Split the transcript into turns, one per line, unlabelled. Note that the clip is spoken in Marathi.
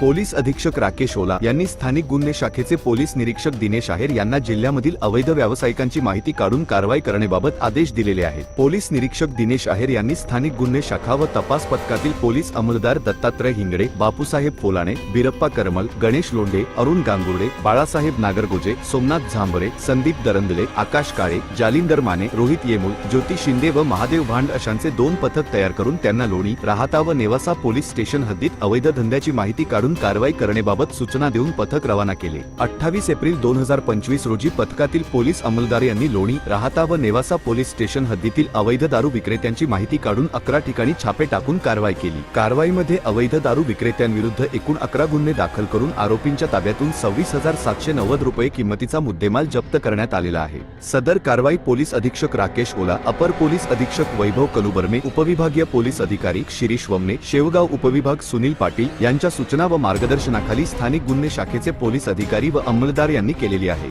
पोलीस अधीक्षक राकेश ओला यांनी स्थानिक गुन्हे शाखेचे पोलीस निरीक्षक दिनेश आहेर यांना जिल्ह्यामधील अवैध व्यावसायिकांची माहिती काढून कारवाई करण्याबाबत आदेश दिलेले आहेत. पोलीस निरीक्षक दिनेश आहेर यांनी स्थानिक गुन्हे शाखा व तपास पथकातील पोलीस अंमलदार दत्तात्रय हिंगडे बापूसाहेब फोलाणे बिरप्पा करमल गणेश लोंढे अरुण गांगुर्डे बाळासाहेब नागरगोजे सोमनाथ झांबरे संदीप दरंदले आकाश काळे जालिंदर माने रोहित येमुल ज्योती शिंदे व महादेव भांड अशांचे दोन पथक तयार करून त्यांना लोणी राहता व नेवासा पोलीस स्टेशन हद्दीत अवैध धंद्याची माहिती काढून कारवाई करण्याबाबत सूचना देऊन पथक रवाना केले. अठ्ठावीस एप्रिल दोन हजार पंचवीस रोजी पथकातील पोलीस अंमलदार यांनी लोणी राहता व नेवासा पोलीस स्टेशन हद्दीतील अवैध दारू विक्रेत्यांची माहिती काढून अकरा ठिकाणी छापे टाकून कारवाई केली. कारवाईमध्ये अवैध दारू विक्रेत्यांविरुद्ध एकूण अकरा गुन्हे दाखल करून आरोपींच्या ताब्यातून सव्वीस हजार सातशे नव्वद रुपये किंमतीचा मुद्देमाल जप्त करण्यात आलेला आहे. सदर कारवाई पोलीस अधीक्षक राकेश ओला अपर पोलीस अधीक्षक वैभव कनुबर्मे उपविभागीय पोलीस अधिकारी शिरीष वमने शेवगाव उपविभाग सुनील पाटील यांच्या सूचना व व मार्गदर्शनाखाली स्थानिक गुन्हे शाखेचे पोलीस अधिकारी व अंमलदार यांनी केलेली आहे.